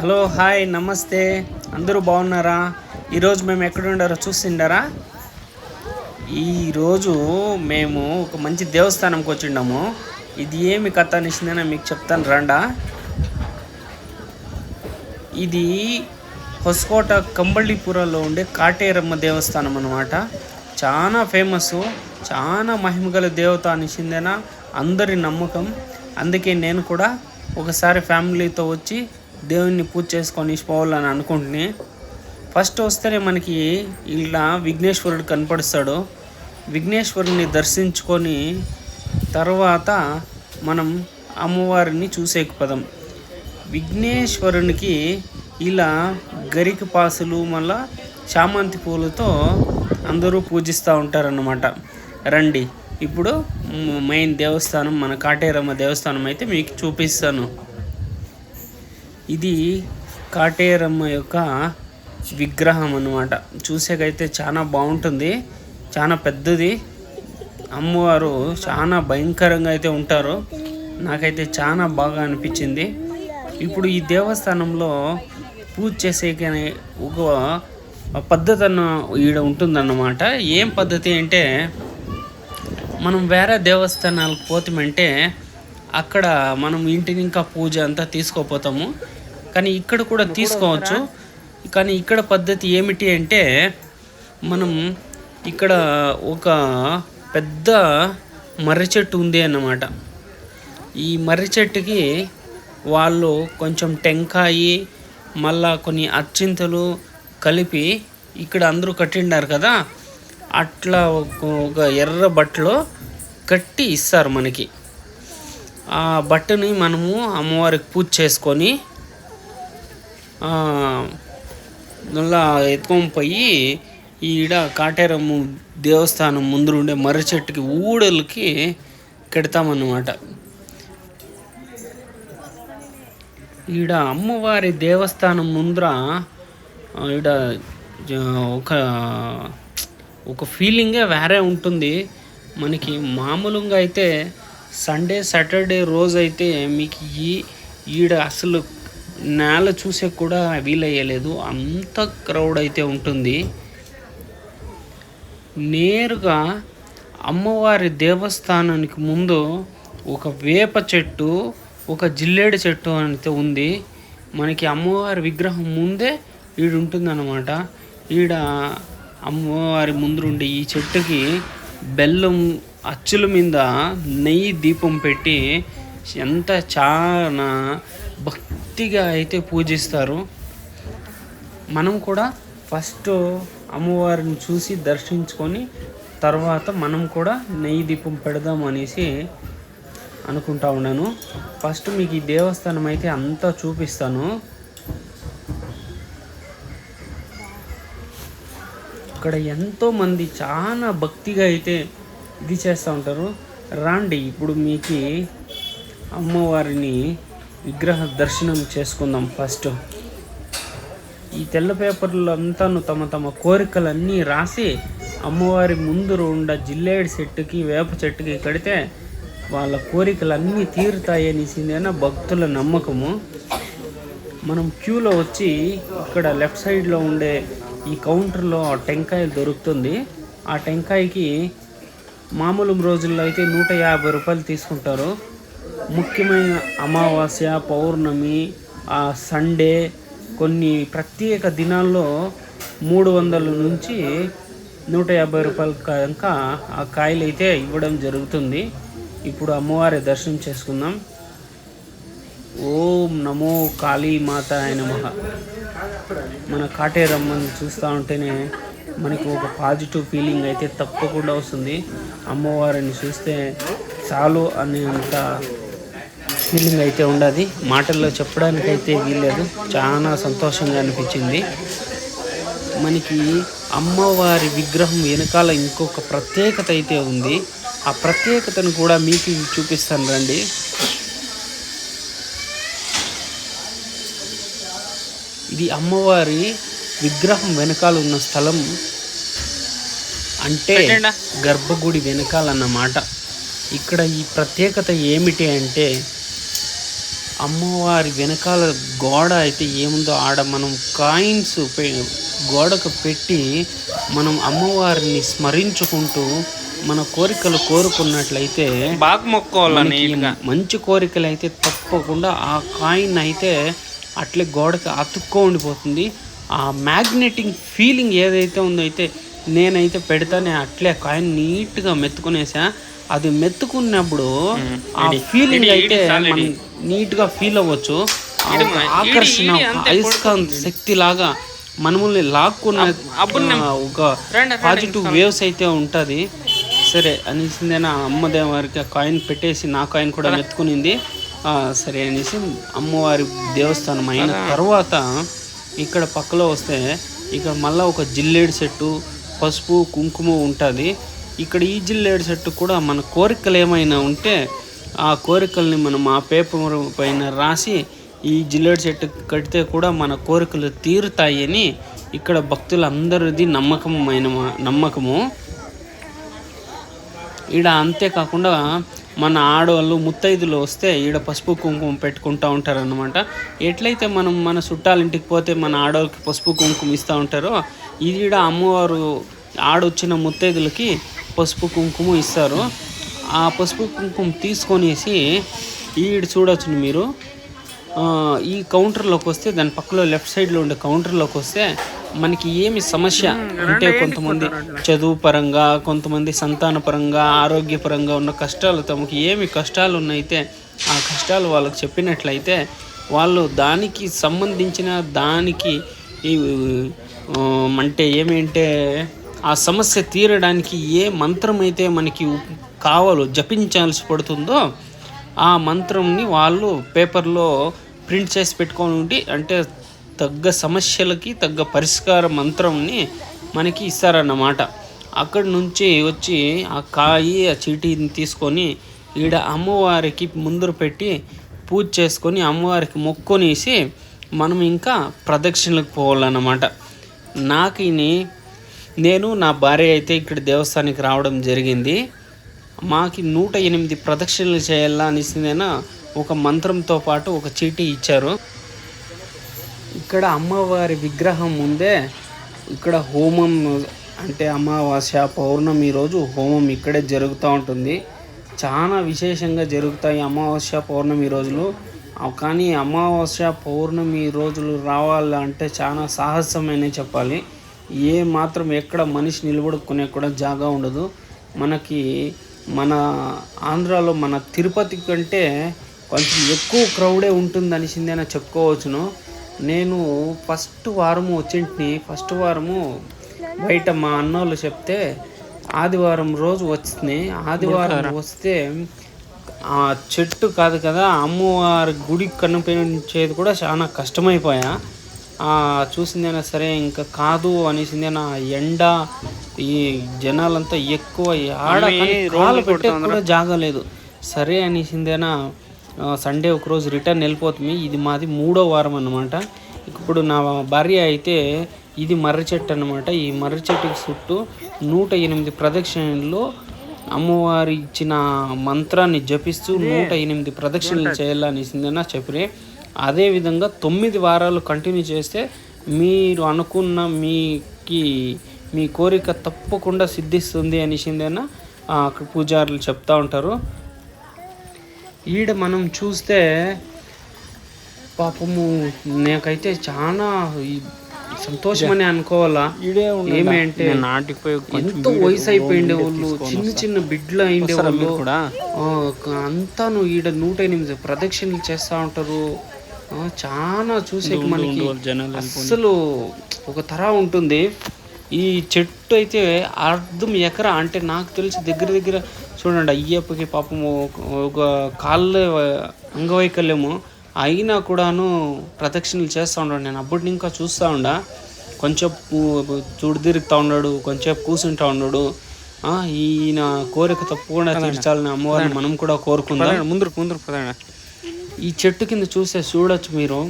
Hello hi నమస్తే. అందరూ బాగున్నారా? ఈరోజు మేము ఎక్కడుండారో చూసిండారా? ఈరోజు మేము ఒక మంచి దేవస్థానంకి వచ్చిండాము. ఇది ఏమి కథ అనిసిందని మీకు చెప్తాను రండా. ఇది హొసకోట కంబళిపురంలో ఉండే కాటేరమ్మ దేవస్థానం అన్నమాట. చాలా ఫేమస్ చాలా మహిమగల దేవత అనిసిందేన అందరి నమ్మకం. అందుకే నేను కూడా ఒకసారి ఫ్యామిలీతో వచ్చి దేవుణ్ణి పూజ చేసుకొని పోవాలని అనుకుంటుని. ఫస్ట్ వస్తేనే మనకి ఇలా విఘ్నేశ్వరుడు కనపడుస్తాడు. విఘ్నేశ్వరుని దర్శించుకొని తర్వాత మనం అమ్మవారిని చూసేకి పదం. విఘ్నేశ్వరునికి ఇలా గరిక పాసులు మళ్ళా చామంతి పూలతో అందరూ పూజిస్తూ ఉంటారన్నమాట. రండి. ఇప్పుడు మెయిన్ దేవస్థానం మన కాటేరమ్మ దేవస్థానం అయితే మీకు చూపిస్తాను. ఇది కాటేరమ్మ యొక్క విగ్రహం అన్నమాట. చూసేకైతే చాలా బాగుంటుంది. చాలా పెద్దది. అమ్మవారు చాలా భయంకరంగా అయితే ఉంటారు. నాకైతే చాలా బాగా అనిపించింది. ఇప్పుడు ఈ దేవస్థానంలో పూజ చేసేకి ఒక పద్ధతి అన్న ఈడ ఉంటుందన్నమాట. ఏం పద్ధతి అంటే మనం వేరే దేవస్థానాలకు పోతామంటే అక్కడ మనం ఇంటిని ఇంకా పూజ అంతా తీసుకోపోతాము. కానీ ఇక్కడ కూడా తీసుకోవచ్చు. కానీ ఇక్కడ పద్ధతి ఏమిటి అంటే మనం ఇక్కడ ఒక పెద్ద మర్రి చెట్టు ఉంది అన్నమాట. ఈ మర్రి చెట్టుకి వాళ్ళు కొంచెం టెంకాయి మళ్ళా కొన్ని అచ్చింతలు కలిపి ఇక్కడ అందరూ కట్టిండారు కదా. అట్లా ఒక ఒక ఎర్ర బట్టలో కట్టి ఇస్తారు మనకి. ఆ బట్టని మనము అమ్మవారికి పూజ చేసుకొని మళ్ళా ఎత్తుకొని పోయి ఈడ కాటేరమ్మ దేవస్థానం ముందు ఉండే మర్రి చెట్టుకి ఊడలకి కడతామన్నమాట. ఈడ అమ్మవారి దేవస్థానం ముందర ఈడ ఒక ఒక ఫీలింగే వేరే ఉంటుంది. మనకి మామూలుగా అయితే సండే సాటర్డే రోజు అయితే మీకు ఈ ఈడ అసలు నేల చూసే కూడా వీలయ్యలేదు. అంత క్రౌడ్ అయితే ఉంటుంది. నేరుగా అమ్మవారి దేవస్థానానికి ముందు ఒక వేప చెట్టు ఒక జిల్లేడు చెట్టు అయితే ఉంది. మనకి అమ్మవారి విగ్రహం ముందే ఈడు ఉంటుందన్నమాట. ఈడ అమ్మవారి ముందు ఉండే ఈ చెట్టుకి బెల్లం అచ్చుల మీద నెయ్యి దీపం పెట్టి ఎంత చాలా భక్తి భక్తిగా అయితే పూజిస్తారు. మనం కూడా ఫస్ట్ అమ్మవారిని చూసి దర్శించుకొని తర్వాత మనం కూడా నెయ్యి దీపం పెడదాం అనేసి అనుకుంటా ఉన్నాను. ఫస్ట్ మీకు ఈ దేవస్థానం అయితే అంతా చూపిస్తాను. ఇక్కడ ఎంతోమంది చాలా భక్తిగా అయితే ఇది చేస్తూ ఉంటారు. రాండి ఇప్పుడు మీకు అమ్మవారిని విగ్రహ దర్శనం చేసుకుందాం ఫస్ట్. ఈ తెల్ల పేపర్లో అంతాను తమ తమ కోరికలన్నీ రాసి అమ్మవారి ముందు ఉండ జిల్లేడు చెట్టుకి వేప చెట్టుకి కడితే వాళ్ళ కోరికలన్నీ తీరుతాయి అనేసిందేనా భక్తుల నమ్మకము. మనం క్యూలో వచ్చి ఇక్కడ లెఫ్ట్ సైడ్లో ఉండే ఈ కౌంటర్లో టెంకాయలు దొరుకుతుంది. ఆ టెంకాయకి మామూలు రోజుల్లో అయితే నూట యాభై రూపాయలు తీసుకుంటారు. ముఖ్యమైన అమావాస్య పౌర్ణమి ఆ సండే కొన్ని ప్రత్యేక దినాల్లో మూడు వందల నుంచి నూట యాభై రూపాయల కనుక ఆ కాయలు అయితే ఇవ్వడం జరుగుతుంది. ఇప్పుడు అమ్మవారి దర్శనం చేసుకుందాం. ఓం నమో కాళీ మాత ఆయన నమః. మన కాటేరమ్మని చూస్తూ ఉంటేనే మనకు ఒక పాజిటివ్ ఫీలింగ్ అయితే తప్పకుండా వస్తుంది. అమ్మవారిని చూస్తే చాలు అనేంత ఫీలింగ్ అయితే ఉండదు. మాటల్లో చెప్పడానికి అయితే వీల్లేదు. చాలా సంతోషంగా అనిపించింది. మనకి అమ్మవారి విగ్రహం వెనకాల ఇంకొక ప్రత్యేకత అయితే ఉంది. ఆ ప్రత్యేకతను కూడా మీకు చూపిస్తాను రండి. ఇది అమ్మవారి విగ్రహం వెనకాల ఉన్న స్థలం. అంటే గర్భగుడి వెనకాలన్నమాట. ఇక్కడ ఈ ప్రత్యేకత ఏమిటి అంటే అమ్మవారి వెనకాల గోడ అయితే ఏముందో ఆడ మనం కాయిన్స్ గోడకు పెట్టి మనం అమ్మవారిని స్మరించుకుంటూ మన కోరికలు కోరుకున్నట్లయితే బాగా మొక్కోవాలని మంచి కోరికలు అయితే తప్పకుండా ఆ కాయిన్ అయితే అట్లే గోడకి అతుక్కో ఉండిపోతుంది. ఆ మ్యాగ్నెటింగ్ ఫీలింగ్ ఏదైతే ఉందో అయితే నేనైతే పెడతానే అట్లే కాయిన్ నీట్గా మెత్తుకునేసా. అది మెత్తుకున్నప్పుడు ఆ ఫీలింగ్ అయితే మనం నీట్గా ఫీల్ అవ్వచ్చు. ఆకర్షణ అయస్కాంత శక్తి లాగా మనముల్ని లాక్కున్న ఒక పాజిటివ్ వేవ్స్ అయితే ఉంటుంది. సరే అనేసిందేనా అమ్మదేవారికి కాయిన్ పెట్టేసి నా కాయిన్ కూడా మెత్తుకునింది సరే అనేసి అమ్మవారి దేవస్థానం అయిన తర్వాత ఇక్కడ పక్కలో వస్తే ఇక్కడ మళ్ళీ ఒక జిల్లేడు చెట్టు పసుపు కుంకుమ ఉంటుంది. ఇక్కడ ఈ జిల్లేడు చెట్టు కూడా మన కోరికలు ఏమైనా ఉంటే ఆ కోరికల్ని మనం ఆ పేపర్ పైన రాసి ఈ జిల్లేడు చెట్టు కడితే కూడా మన కోరికలు తీరుతాయని ఇక్కడ భక్తులందరిది నమ్మకమైన నమ్మకము. ఈడ అంతేకాకుండా మన ఆడవాళ్ళు ముత్తైదులు వస్తే ఈడ పసుపు కుంకుమ పెట్టుకుంటూ ఉంటారన్నమాట. ఎట్లయితే మనం మన చుట్టాలింటికి పోతే మన ఆడవాళ్ళకి పసుపు కుంకుమ ఇస్తూ ఉంటారో ఈడ అమ్మవారు ఆడొచ్చిన ముత్తైదులకి పసుపు కుంకుమ ఇస్తారు. ఆ పసుపు కుంకుమ తీసుకొనేసి ఈడ చూడొచ్చు మీరు. ఈ కౌంటర్లోకి వస్తే దాని పక్కలో లెఫ్ట్ సైడ్లో ఉండే కౌంటర్లోకి వస్తే మనకి ఏమి సమస్య అంటే కొంతమంది చదువు పరంగా కొంతమంది సంతాన పరంగా ఆరోగ్యపరంగా ఉన్న కష్టాలు తమకు ఏమి కష్టాలు ఉన్నాయితే ఆ కష్టాలు వాళ్ళకి చెప్పినట్లయితే వాళ్ళు దానికి సంబంధించిన దానికి అంటే ఏమి అంటే ఆ సమస్య తీరడానికి ఏ మంత్రం అయితే మనకి కావాలో జపించాల్సి పడుతుందో ఆ మంత్రంని వాళ్ళు పేపర్లో ప్రింట్ చేసి పెట్టుకొని ఉండి అంటే తగ్గ సమస్యలకి తగ్గ పరిష్కార మంత్రంని మనకి ఇస్తారన్నమాట. అక్కడి నుంచి వచ్చి ఆ కాయి ఆ చీటీని తీసుకొని ఈడ అమ్మవారికి ముందర పెట్టి పూజ చేసుకొని అమ్మవారికి మొక్కొనేసి మనం ఇంకా ప్రదక్షిణలకు పోవాలన్నమాట. నాకు నేను నా భార్య అయితే ఇక్కడ దేవస్థానికి రావడం జరిగింది. మాకి నూట ఎనిమిది ప్రదక్షిణలు చేయాలా అనేసిందేనా ఒక మంత్రంతో పాటు ఒక చీటీ ఇచ్చారు. ఇక్కడ అమ్మవారి విగ్రహం ముందే ఇక్కడ హోమం అంటే అమావాస్య పౌర్ణమి రోజు హోమం ఇక్కడే జరుగుతూ ఉంటుంది. చాలా విశేషంగా జరుగుతాయి అమావాస్య పౌర్ణమి రోజులు. కానీ అమావాస్య పౌర్ణమి రోజులు రావాలంటే చాలా సాహసమైన చెప్పాలి. ఏ మాత్రం ఎక్కడ మనిషి నిలబడుకునే కూడా జాగా ఉండదు. మనకి మన ఆంధ్రాలో మన తిరుపతి కంటే కొంచెం ఎక్కువ క్రౌడే ఉంటుంది అనిసిందేనా చెప్పుకోవచ్చును. నేను ఫస్ట్ వారము వచ్చింటిని ఫస్ట్ వారము బయట మా అన్నోళ్ళు చెప్తే ఆదివారం రోజు వచ్చింది. ఆదివారం వస్తే ఆ చెట్టు కాదు కదా అమ్మవారి గుడి కనిపించేది కూడా చాలా కష్టమైపోయా. చూసిందేనా సరే ఇంకా కాదు అనేసిందేనా ఎండ ఈ జనాలంతా ఎక్కువ ఆడ కాలు పెట్టే కూడా జాగలేదు సరే అనేసిందేనా సండే ఒకరోజు రిటర్న్ వెళ్ళిపోతుంది. ఇది మాది మూడో వారం అన్నమాట. ఇప్పుడు నా భార్య అయితే ఇది మర్రి చెట్టు అనమాట ఈ మర్రి చెట్టుకి చుట్టూ నూట ఎనిమిది ప్రదక్షిణల్లో అమ్మవారి ఇచ్చిన మంత్రాన్ని జపిస్తూ నూట ఎనిమిది ప్రదక్షిణలు చేయాలనేసిందన చెప్పిరే. అదేవిధంగా తొమ్మిది వారాలు కంటిన్యూ చేస్తే మీరు అనుకున్న మీకి మీ కోరిక తప్పకుండా సిద్ధిస్తుంది అనేసిందేనా అక్కడ పూజారులు చెప్తా ఉంటారు. ఈడ మనం చూస్తే పాపము నాకైతే చాలా సంతోషమని అనుకోవాలా. ఏమి అంటే ఎంతో వయసు అయిపోయిండే వాళ్ళు చిన్న చిన్న బిడ్డలు అయిండే వాళ్ళు. అంతాను ఈడ నూట ఎనిమిది ప్రదక్షిణలు చేస్తూ ఉంటారు. చాలా చూసే మనకి అస్సలు ఒక తర ఉంటుంది. ఈ చెట్టు అయితే అర్థం ఎకరా అంటే నాకు తెలిసి దగ్గర దగ్గర చూడండి అయ్యప్పకి పాపం ఒక- కాళ్ళ అంగవైకల్యము అయినా కూడాను ప్రదక్షిణలు చేస్తూ ఉన్నాడు నేను అప్పటి ఇంకా చూస్తూ ఉండా. కొంచెం చూడు తిరుగుతూ ఉన్నాడు కొంచెం కూర్చుంటా ఉన్నాడు. ఈయన కోరిక తప్పకుండా తీర్చాలని అమ్మవారిని మనం కూడా కోరుకుందాం. ముందరు ముందరు పదండి. ఈ చెట్టు కింద చూస్తే చూడొచ్చు మీరు.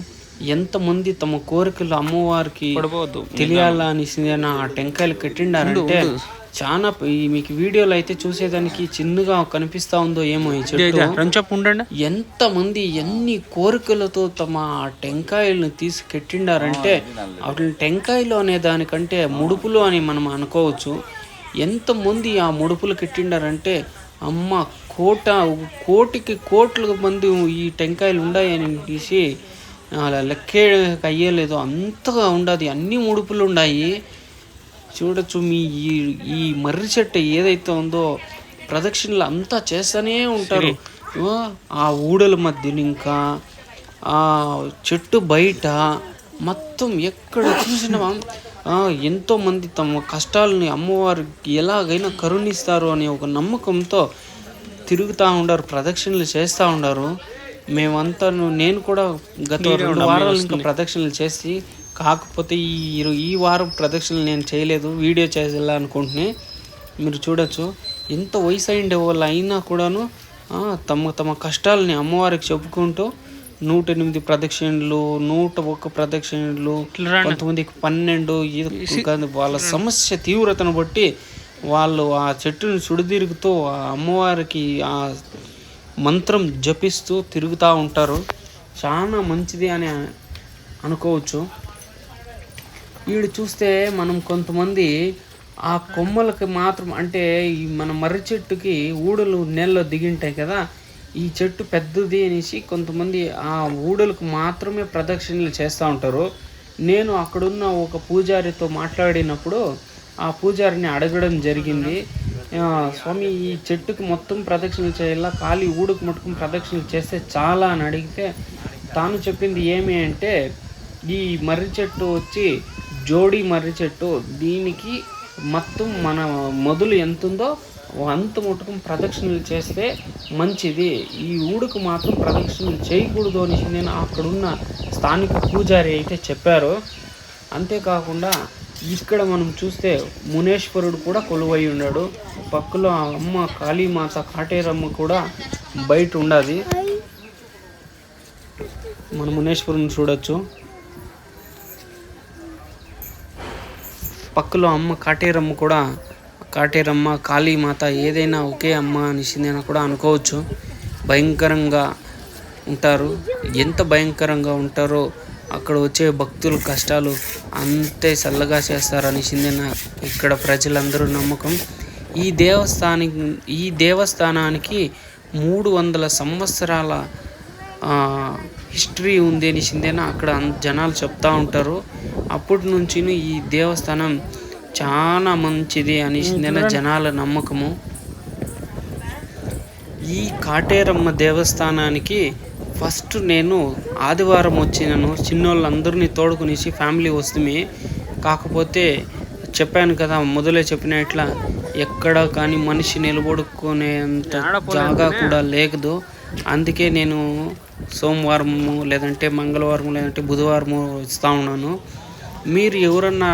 ఎంతమంది తమ కోరికలు అమ్మవారికి పడిపోవద్దు తెలియాలా అనేసి ఆ టెంకాయలు కట్టిండారంటే చాలా ఈ మీకు వీడియోలో అయితే చూసేదానికి చిన్నగా కనిపిస్తా ఉందో ఏమో ఈ చెట్టు. ఉండండి. ఎంతమంది ఎన్ని కోరికలతో తమ టెంకాయలను తీసి కెట్టిండారంటే అటు టెంకాయలు అనే దానికంటే ముడుపులు అని మనం అనుకోవచ్చు. ఎంతమంది ఆ ముడుపులు కెట్టిండారంటే అమ్మ కోట కోటికి కోట్ల మంది ఈ టెంకాయలు ఉన్నాయని తీసి అలా లెక్కే అయ్యలేదు అంతగా ఉండదు. అన్ని ముడుపులు ఉన్నాయి. చూడొచ్చు మీ ఈ ఈ మర్రి చెట్టు ఏదైతే ఉందో ప్రదక్షిణలు అంతా చేస్తూనే ఉంటారు. ఆ, ఊడల మధ్యన ఇంకా ఆ చెట్టు బయట మొత్తం ఎక్కడ చూసినా ఆ, ఎంతో మంది తమ కష్టాలని అమ్మవారికి ఎలాగైనా కరుణిస్తారు అనే ఒక నమ్మకంతో తిరుగుతూ ఉండారు ప్రదక్షిణలు చేస్తూ ఉండారు. మేమంతా నేను కూడా గత రెండు వారాలు ఇంకా ప్రదక్షిణలు చేసి కాకపోతే ఈ ఈ వారం ప్రదక్షిణలు నేను చేయలేదు వీడియో చేయాలనుకుంటున్నాను మీరు చూడొచ్చు. ఎంత వయసు అయిండే వాళ్ళు అయినా కూడాను తమ తమ కష్టాలని అమ్మవారికి చెప్పుకుంటూ నూట ఎనిమిది ప్రదక్షిణలు నూట ఒక్క ప్రదక్షిణలు కొంతమందికి పన్నెండు కాదు వాళ్ళ సమస్య తీవ్రతను బట్టి వాళ్ళు ఆ చెట్టుని సుడిదిరుగుతూ ఆ అమ్మవారికి ఆ మంత్రం జపిస్తూ తిరుగుతూ ఉంటారు. చాలా మంచిది అని అనుకోవచ్చు. వీడు చూస్తే మనం కొంతమంది ఆ కొమ్మలకి మాత్రం అంటే ఈ మన మర్రి చెట్టుకి ఊడలు నేలలో దిగింటాయి కదా. ఈ చెట్టు పెద్దది అనేసి కొంతమంది ఆ ఊడలకు మాత్రమే ప్రదక్షిణలు చేస్తూ ఉంటారు. నేను అక్కడున్న ఒక పూజారితో మాట్లాడినప్పుడు ఆ పూజారిని అడగడం జరిగింది. స్వామి ఈ చెట్టుకి మొత్తం ప్రదక్షిణలు చేయాలా? ఖాళీ ఊడుకు మటుకు ప్రదక్షిణలు చేస్తే చాలా అని అడిగితే తాను చెప్పింది ఏమి అంటే ఈ మర్రి చెట్టు వచ్చి జోడి మర్రి చెట్టు దీనికి మొత్తం మన మొదలు ఎంత ఉందో అంత మటుకు ప్రదక్షిణలు చేస్తే మంచిది. ఈ ఊడుకు మాత్రం ప్రదక్షిణలు చేయకూడదు అనేసి నేను అక్కడున్న స్థానిక పూజారి అయితే చెప్పారు. అంతేకాకుండా ఇక్కడ మనం చూస్తే మునేశ్వరుడు కూడా కొలువై ఉన్నాడు. పక్కలో ఆ అమ్మ కాళీమాత కాటేరమ్మ కూడా బయట ఉండదు. మన మునేశ్వరుని చూడొచ్చు. పక్కలో అమ్మ కాటేరమ్మ కూడా కాటేరమ్మ కాళీమాత ఏదైనా ఒకే అమ్మ అనేసిందైనా కూడా అనుకోవచ్చు. భయంకరంగా ఉంటారు. ఎంత భయంకరంగా ఉంటారో అక్కడ వచ్చే భక్తుల కష్టాలు అంతే చల్లగా చేస్తారనేసింది ఇక్కడ ప్రజలందరూ నమ్మకం. ఈ దేవస్థానికి ఈ దేవస్థానానికి మూడు వందల సంవత్సరాల హిస్టరీ ఉంది అనేసిందేనా అక్కడ జనాలు చెప్తా ఉంటారు. అప్పటి నుంచి ఈ దేవస్థానం చాలా మంచిది అనేసిందేనా జనాల నమ్మకము. ఈ కాటేరమ్మ దేవస్థానానికి ఫస్ట్ నేను ఆదివారం వచ్చినాను. చిన్నోళ్ళందరినీ తోడుకునేసి ఫ్యామిలీ వస్తుంది కాకపోతే చెప్పాను కదా మొదలే చెప్పిన ఇట్లా ఎక్కడ కానీ మనిషి నిలబడుకునేంత జాగా కూడా లేదు అందుకే నేను సోమవారము లేదంటే మంగళవారం లేదంటే బుధవారము వస్తూ ఉన్నాను. మీరు ఎవరన్నా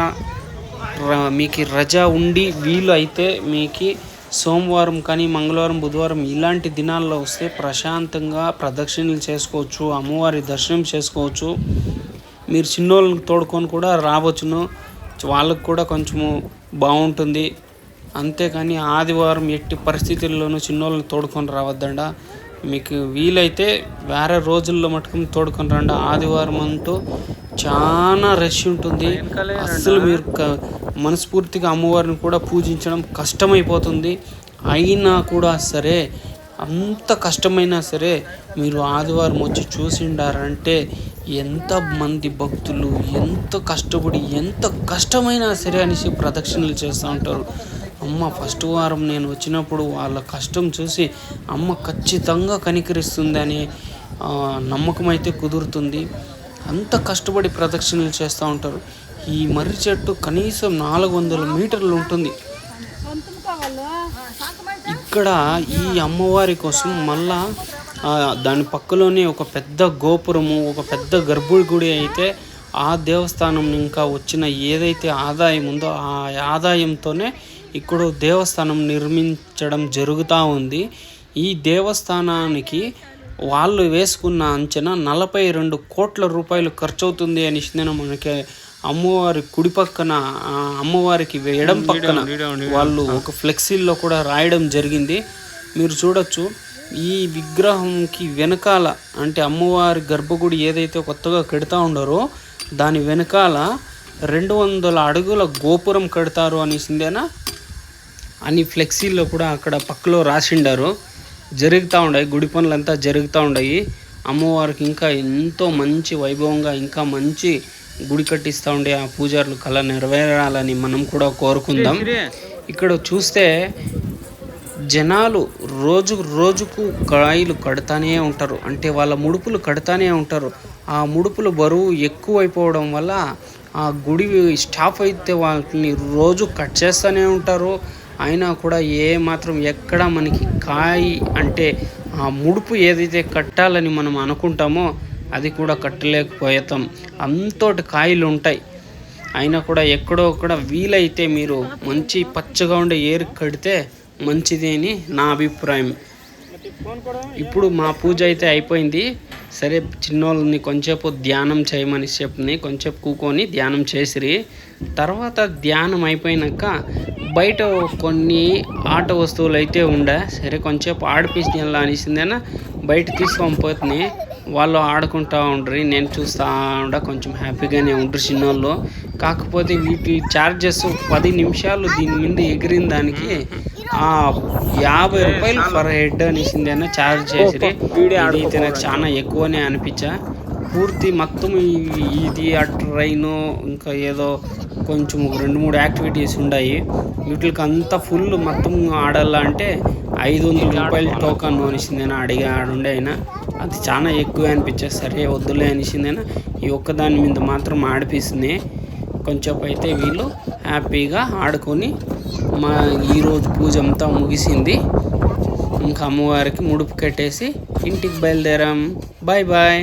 మీకు రజా ఉండి వీలు అయితే మీకు సోమవారం కానీ మంగళవారం బుధవారం ఇలాంటి దినాల్లో వస్తే ప్రశాంతంగా ప్రదక్షిణలు చేసుకోవచ్చు అమ్మవారి దర్శనం చేసుకోవచ్చు. మీరు చిన్నోళ్ళని తోడుకొని కూడా రావచ్చును. వాళ్ళకు కూడా కొంచెము బాగుంటుంది. అంతేకాని ఆదివారం ఎట్టి పరిస్థితుల్లోనూ చిన్నోళ్ళని తోడుకొని రావద్దండ. మీకు వీలైతే వేరే రోజుల్లో మటుకు తోడుకొని రండి. ఆదివారం అంటూ చాలా రష్ ఉంటుంది. అస్సలు మీరు మనస్ఫూర్తిగా అమ్మవారిని కూడా పూజించడం కష్టమైపోతుంది. అయినా కూడా సరే అంత కష్టమైనా సరే మీరు ఆదివారం వచ్చి చూసిండారంటే ఎంత మంది భక్తులు ఎంత కష్టపడి ఎంత కష్టమైనా సరే అనేసి ప్రదక్షిణలు చేస్తూ ఉంటారు. అమ్మ ఫస్ట్ వారం నేను వచ్చినప్పుడు వాళ్ళ కష్టం చూసి అమ్మ ఖచ్చితంగా కనికరిస్తుందని నమ్మకం అయితే కుదురుతుంది. అంత కష్టపడి ప్రదక్షిణలు చేస్తూ ఉంటారు. ఈ మర్రి చెట్టు కనీసం నాలుగు వందల మీటర్లు ఉంటుంది. ఇక్కడ ఈ అమ్మవారి కోసం మళ్ళా దాని పక్కలోనే ఒక పెద్ద గోపురము ఒక పెద్ద గర్భుడి గుడి అయితే ఆ దేవస్థానం ఇంకా వచ్చిన ఏదైతే ఆదాయం ఉందో ఆ ఆదాయంతోనే ఇక్కడ దేవస్థానం నిర్మించడం జరుగుతూ ఉంది. ఈ దేవస్థానానికి వాళ్ళు వేసుకున్న అంచనా నలభై రెండు కోట్ల రూపాయలు ఖర్చు అవుతుంది నేను మనకి అమ్మవారి కుడి పక్కన అమ్మవారికి ఎడం పక్కన వాళ్ళు ఒక ఫ్లెక్సీల్లో కూడా రాయడం జరిగింది. మీరు చూడొచ్చు ఈ విగ్రహంకి వెనకాల అంటే అమ్మవారి గర్భగుడి ఏదైతే కొత్తగా కడతా ఉండారో దాని వెనకాల రెండు వందల అడుగుల గోపురం కడతారు అనేసిందేనా? అని ఫ్లెక్సీల్లో కూడా అక్కడ పక్కలో రాసిండారు. జరుగుతూ ఉన్నాయి గుడి పనులంతా జరుగుతూ ఉన్నాయి అమ్మవారికి ఇంకా ఎంతో మంచి వైభవంగా ఇంకా మంచి గుడి కట్టిస్తూ ఉండే ఆ పూజారులు కళ నెరవేరాలని మనం కూడా కోరుకుందాం. ఇక్కడ చూస్తే జనాలు రోజు రోజుకు కాయలు కడతానే ఉంటారు. అంటే వాళ్ళ ముడుపులు కడతానే ఉంటారు. ఆ ముడుపులు బరువు ఎక్కువైపోవడం వల్ల ఆ గుడి స్టాఫ్ అయితే వాళ్ళని రోజు కట్ చేస్తూనే ఉంటారు. అయినా కూడా ఏ మాత్రం ఎక్కడ మనకి కాయి అంటే ఆ ముడుపు ఏదైతే కట్టాలని మనం అనుకుంటామో అది కూడా కట్టలేకపోతాం అంతోటి కాయలు ఉంటాయి. అయినా కూడా ఎక్కడో అక్కడ వీలైతే మీరు మంచి పచ్చగా ఉండే ఏరు కడితే మంచిది అని నా అభిప్రాయం. ఇప్పుడు మా పూజ అయితే అయిపోయింది. సరే చిన్నోళ్ళని కొంచెంసేపు ధ్యానం చేయమని చెప్ని కొంచెంసేపు కూకొని ధ్యానం చేసిరి. తర్వాత ధ్యానం అయిపోయినాక బయట కొన్ని ఆట వస్తువులు అయితే ఉండే. సరే కొంచెంసేపు ఆడిపిస్తే అనిసిందేనా బయట తీసుకొని పోతుంది వాళ్ళు ఆడుకుంటా ఉండ్రి నేను చూస్తా ఉండ కొంచెం హ్యాపీగానే ఉంటారు చిన్నోళ్ళు. కాకపోతే వీటి ఛార్జెస్ పది నిమిషాలు దీని మీద ఎగిరిన దానికి ఆ యాభై రూపాయలు పర్ హెడ్ అనేసిందేనా ఛార్జ్ చేసి ఇది నాకు చాలా ఎక్కువనే అనిపించా. పూర్తి మొత్తం ఇది ఆ ట్రైన్ ఇంకా ఏదో కొంచెం రెండు మూడు యాక్టివిటీస్ ఉన్నాయి వీటికి అంతా ఫుల్ మొత్తం ఆడాలంటే ఐదు వందల రూపాయలు టోకన్ అనేసిందేనా అడిగా ఆడుండే అయినా. అది చాలా ఎక్కువ అనిపించేది. సరే వద్దులే అనేసిందేనా ఈ ఒక్కదాని మీద మాత్రం ఆడిపిస్తుంది. కొంచెం అయితే వీళ్ళు హ్యాపీగా ఆడుకొని మా ఈరోజు పూజ అంతా ముగిసింది. ఇంకా అమ్మవారికి ముడుపు కట్టేసి ఇంటికి బయలుదేరాం. Bye bye.